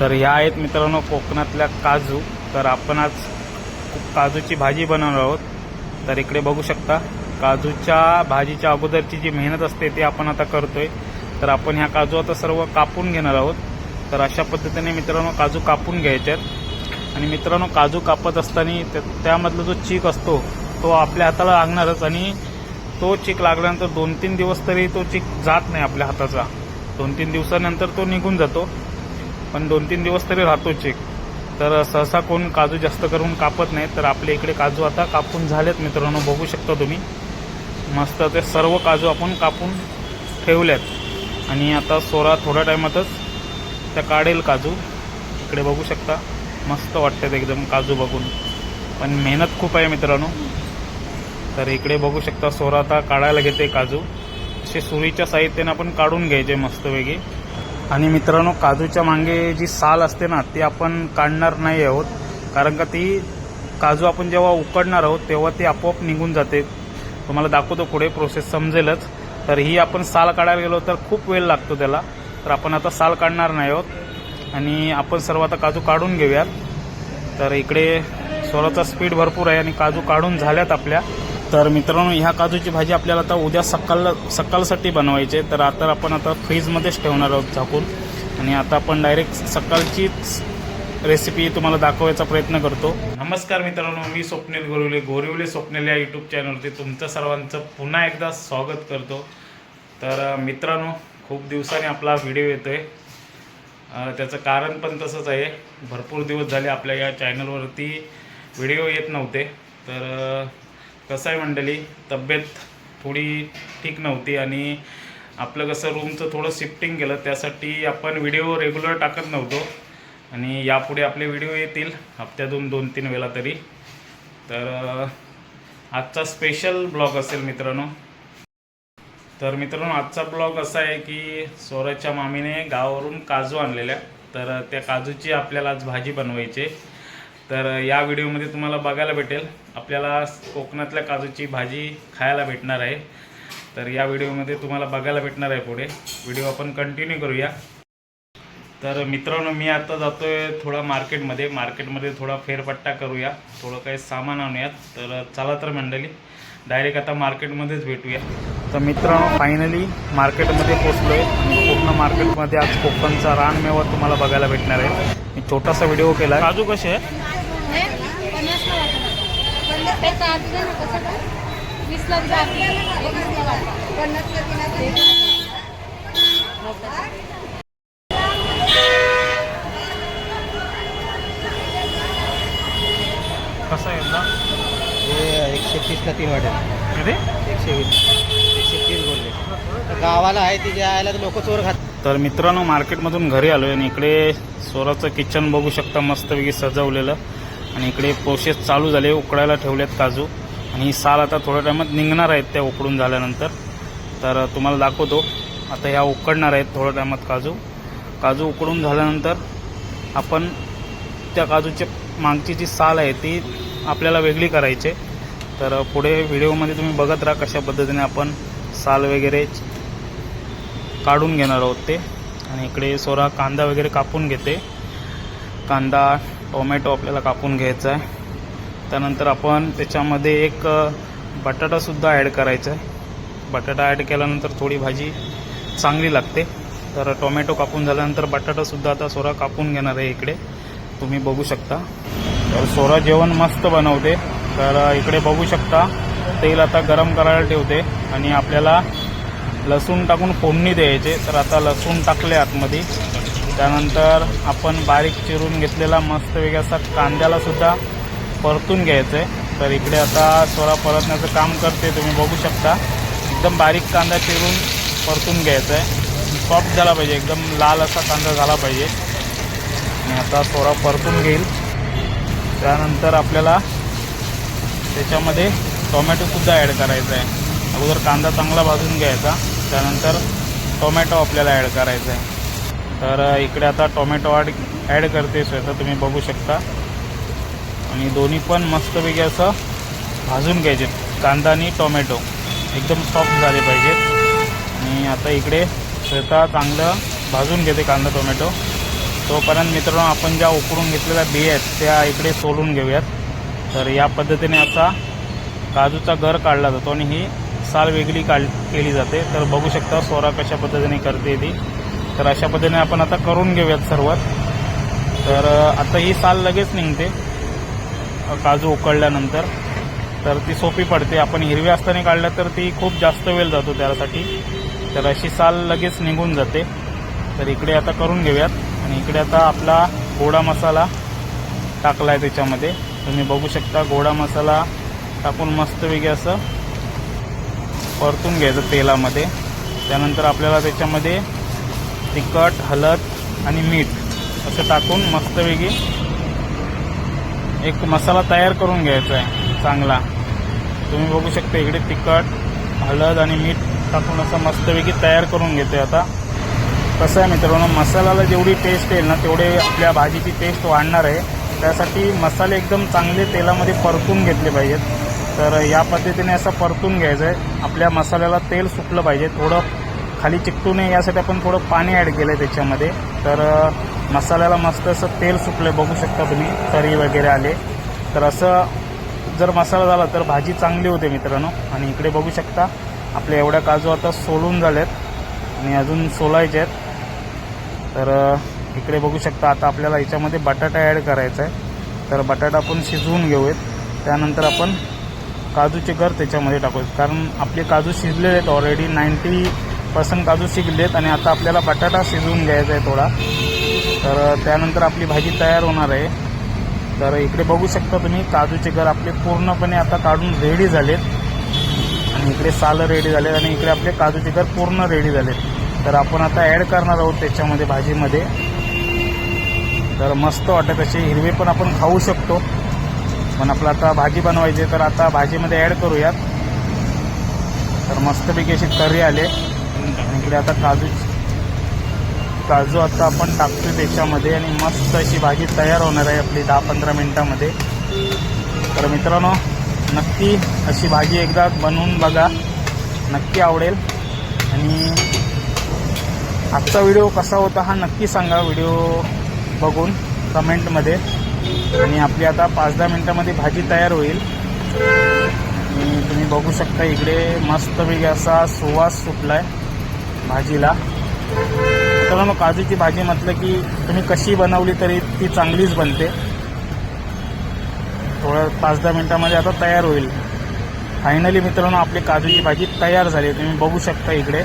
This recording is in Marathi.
तर ह्या आहेत मित्रांनो कोकणातल्या काजू. तर आपण आज काजूची भाजी बनवणार आहोत. तर इकडे बघू शकता काजूच्या भाजीच्या अगोदरची जी मेहनत असते ती आपण आता करतोय. तर आपण ह्या काजू आता सर्व कापून घेणार आहोत. तर अशा पद्धतीने मित्रांनो काजू कापून घ्यायच्यात आणि मित्रांनो काजू कापत असताना त्यामधला जो चीक असतो तो आपल्या हाताला लागणारच. आणि तो चीक लागल्यानंतर दोन तीन दिवस तरी तो चीक जात नाही आपल्या हाताचा. दोन तीन दिवसानंतर तो निघून जातो. पण दोन तीन दिवस तरी राहतो चेक तर सहसा कोण काजू जास्त करून कापत नाही तर आपल्या इकडे काजू आता कापून झालेत मित्रांनो बघू शकता तुम्ही. मस्त ते सर्व काजू आपण कापून ठेवल्यात. आणि आता सोरा थोड्या टायमातच त्या काढेल काजू. इकडे बघू शकता मस्त वाटतात एकदम काजू बघून. पण मेहनत खूप आहे मित्रांनो. तर इकडे बघू शकता सोरा आता काढायला घेते काजू. असे सुरीच्या साहित्याने आपण काढून घ्यायचे मस्त वेगळी. आणि मित्रांनो काजूच्या मागे जी साल असते ना ती आपण काढणार नाही आहोत. कारण का ती काजू आपण जेव्हा उकडणार आहोत तेव्हा ती आपोआप निघून जाते. तुम्हाला दाखवतो पुढे प्रोसेस समजेलच. तर ही आपण साल काढायला गेलो तर खूप वेळ लागतो त्याला. तर आपण आता साल काढणार नाही आहोत. आणि आपण सर्व आता काजू काढून घेऊयात. तर इकडे सोलाचा स्पीड भरपूर आहे आणि काजू काढून झाल्यात आपल्या. तर मित्रांनो ह्या काजूची भाजी आपल्याला आता उद्या सकाळ सकाळसाठी बनवायची आहे. तर आता आपण आता फ्रीजमध्येच ठेवणार आहोत झाकून. आणि आता आपण डायरेक्ट सकाळचीच रेसिपी तुम्हाला दाखवायचा प्रयत्न करतो. नमस्कार मित्रांनो मी स्वप्नील गोरिवले गोरिवले स्वप्नील या यूट्यूब चॅनलवरती तुमचं सर्वांचं पुन्हा एकदा स्वागत करतो. तर मित्रांनो खूप दिवसांनी आपला व्हिडिओ येतो आहे त्याचं कारण पण तसंच आहे. भरपूर दिवस झाले आपल्या या चॅनलवरती व्हिडिओ येत नव्हते. तर कसं आहे मंडळी तब्येत थोडी ठीक नव्हती आणि आपलं कसं रूमचं थोडं शिफ्टिंग केलं त्यासाठी आपण व्हिडिओ रेग्युलर टाकत नव्हतो. आणि यापुढे आपले व्हिडिओ येतील हप्त्यातून दोन तीन वेळा तरी. तर आजचा स्पेशल ब्लॉग असेल मित्रांनो. तर मित्रांनो आजचा ब्लॉग असा आहे की सोराच्या मामीने गावावरून काजू आणलेल्या. तर त्या काजूची आपल्याला आज भाजी बनवायची आहे. तर या व्हिडिओमध्ये तुम्हाला बघायला भेटेल. आपल्याला कोकणातल्या काजूची भाजी खायला भेटणार आहे. तर या व्हिडिओमध्ये तुम्हाला बघायला भेटणार आहे पुढे. व्हिडिओ आपण कंटिन्यू करूया. तर मित्रांनो मी आता जातो आहे थोडा मार्केटमध्ये. मार्केटमध्ये थोडा फेरपट्टा करूया. थोडं काही सामान आणूयात. तर चला तर मंडळी डायरेक्ट आता मार्केटमध्येच भेटूया. तर मित्रांनो फायनली मार्केटमध्ये पोचलोय आणि पूर्ण मार्केटमध्ये आज कोकणचा रानमेवा तुम्हाला बघायला भेटणार आहे. मी छोटासा व्हिडिओ केला काजू कसे आहे पन्नासला वाटलं. ते तर आधी ना कसं काय? वीसला दिलं आपल्याला. एक वीसला वाटलं. पन्नासला दिलं ते. मोठं. कसं आहे एकदा हे एकशे तीसला तीन वाटेल किती एकशे वीस एकशे तीस बोलले गावाला आहे तिथे यायला तर लोक चोर खात तर मित्रांनो मार्केटमधून घरी आलो आणि इकडे सोराचं किचन बघू शकता मस्तपैकी सजवलेलं आणि इकडे प्रोसेस चालू झाले उकडायला ठेवलेत काजू. आणि साल आता थोड्या टायमात निघणार आहेत त्या उकडून झाल्यानंतर. तर तुम्हाला दाखवतो. आता ह्या उकडणार आहेत थोड्या टायमात काजू. काजू उकडून झाल्यानंतर आपण त्या काजूचे मागची जी साल आहे ती आपल्याला वेगळी करायची तर पुढे व्हिडिओमध्ये तुम्ही बघत राहा कशा पद्धतीने आपण साल वगैरे काढून घेणार आहोत ते. आणि इकडे सोरा कांदा वगैरे कापून घेते. कांदा टोमॅटो आपल्याला कापून घ्यायचा आहे. त्यानंतर आपण त्याच्यामध्ये एक बटाटासुद्धा ॲड करायचा आहे. बटाटा ॲड केल्यानंतर थोडी भाजी चांगली लागते. तर टोमॅटो कापून झाल्यानंतर बटाटासुद्धा आता सोरा कापून घेणार आहे इकडे. तुम्ही बघू शकता. तर सोरा जेवण मस्त बनवते. तर इकडे बघू शकता तेल आता गरम करायला ठेवते आणि आपल्याला लसूण टाकून फोडणी द्यायचे. तर आता लसूण टाकले आतमध्ये. त्यानंतर आपण बारीक चिरून घेतलेला मस्त वेगळा असा कांद्यालासुद्धा परतून घ्यायचं आहे तर इकडे आता थोडा परतण्याचं काम करते तुम्ही बघू शकता. एकदम बारीक कांदा चिरून परतून घ्यायचा आहे सॉफ्ट झाला पाहिजे एकदम लाल असा कांदा झाला पाहिजे. आणि आता थोडा परतून घेईल. त्यानंतर आपल्याला त्याच्यामध्ये टोमॅटोसुद्धा ॲड करायचा आहे अगोदर कांदा चांगला भाजून घ्यायचा त्यानंतर टोमॅटो आपल्याला ॲड करायचा आहे तर इकडे आता टोमॅटो ॲड ॲड करते स्वतः तुम्ही बघू शकता. आणि दोन्ही पण मस्तपैकी असं भाजून घ्यायचे. कांदा आणि टोमॅटो. एकदम सॉफ्ट झाले पाहिजेत आणि आता इकडे स्वतः चांगलं भाजून घेते कांदा टोमॅटो. तोपर्यंत मित्रांनो आपण ज्या उकडून घेतलेल्या बिया आहेत त्या इकडे सोलून घेऊयात. तर या पद्धतीने असा काजूचा घर काढला जातो आणि ही साल वेगळी काढ केली जाते. तर बघू शकता सोरा कशा पद्धतीने करते ती. तर अशा पद्धतीने आपण आता करून घेऊयात सर्वात. तर आता ही साल लगेच निघते. काजू उकळल्यानंतर. तर ती सोपी पडते. आपण हिरवी असताना काढल्या तर ती खूप जास्त वेळ जातो त्यासाठी. तर अशी साल लगेच निघून जाते. तर इकडे आता करून घेऊयात. आणि इकडे आता आपला गोडा मसाला टाकला आहे त्याच्यामध्ये. तुम्ही बघू शकता गोडा मसाला टाकून मस्तपैकी असं परतून घ्यायचं तेलामध्ये. त्यानंतर आपल्याला त्याच्यामध्ये तिखट हळद आणि मीठ असं टाकून मस्तपैकी एक मसाला तयार करून घ्यायचा आहे चांगला. तुम्ही बघू शकता इकडे तिखट हळद आणि मीठ टाकून असं मस्तपैकी तयार करून घेतोय आता. कसं आहे मित्रांनो मसाल्याला जेवढी टेस्ट येईल ना तेवढे आपल्या भाजीची टेस्ट वाढणार आहे. त्यासाठी मसाले एकदम चांगले तेलामध्ये परतून घेतले पाहिजेत. तर या पद्धतीने असं परतून घ्यायचं आहे आपल्या मसाल्याला तेल सुटलं पाहिजे थोडं खाली चिकटू नये यासाठी आपण थोडं पाणी ॲड केलं आहे त्याच्यामध्ये. तर मसाल्याला मस्त असं तेल सुटलं बघू शकता तुम्ही तरी वगैरे आले. तर असं जर मसाला झाला तर भाजी चांगली होते मित्रांनो. आणि इकडे बघू शकता आपल्या एवढ्या काजू आता सोलून झाल्यात आणि अजून सोलायचे आहेत. तर इकडे बघू शकता आता आपल्याला याच्यामध्ये बटाटा ॲड करायचा आहे. तर बटाटा आपण शिजवून घेऊयात. त्यानंतर आपण काजूचे घर त्याच्यामध्ये टाकूयात. कारण आपले काजू शिजलेले आहेत ऑलरेडी नाईंटी पर्सेंट काजू शिकलेत आणि आता आपल्याला बटाटा शिजवून घ्यायचा आहे थोडा. तर त्यानंतर आपली भाजी तयार होणार आहे. तर इकडे बघू शकता तुम्ही काजूचे घर आपले पूर्णपणे आता काढून रेडी झालेत. आणि इकडे सालं रेडी झालेत आणि इकडे आपले काजूचे घर पूर्ण रेडी झालेत. तर आपण आता ॲड करणार आहोत त्याच्यामध्ये भाजीमध्ये. तर मस्त वाटत असे हिरवे पण आपण खाऊ शकतो. पण आपलं आता भाजी बनवायची आहे, तर आता भाजीमध्ये ॲड करूयात. तर मस्तपैकी अशी तर्री आले. इकडे आता काजू काजू आता आपण टाकतो त्याच्यामध्ये आणि मस्त अशी भाजी तयार होणार आहे आपली दहा पंधरा मिनटामध्ये. तर मित्रांनो नक्की अशी भाजी एकदा बनवून बघा. नक्की आवडेल. आणि आजचा व्हिडिओ कसा होता हा नक्की सांगा व्हिडिओ बघून कमेंटमध्ये. आणि आपली आता पाच दहा मिनटामध्ये भाजी तयार होईल. आणि तुम्ही बघू शकता इकडे मस्तपैकी असा सुवास सुटला आहे भाजीला. मित्रांनो काजूची भाजी म्हटलं की तुम्ही कशी बनवली तरी ती चांगलीच बनते. थोडं पाच दहा मिनटामध्ये आता तयार होईल. फायनली मित्रांनो आपली काजूची भाजी तयार झाली. तुम्ही बघू शकता इकडे.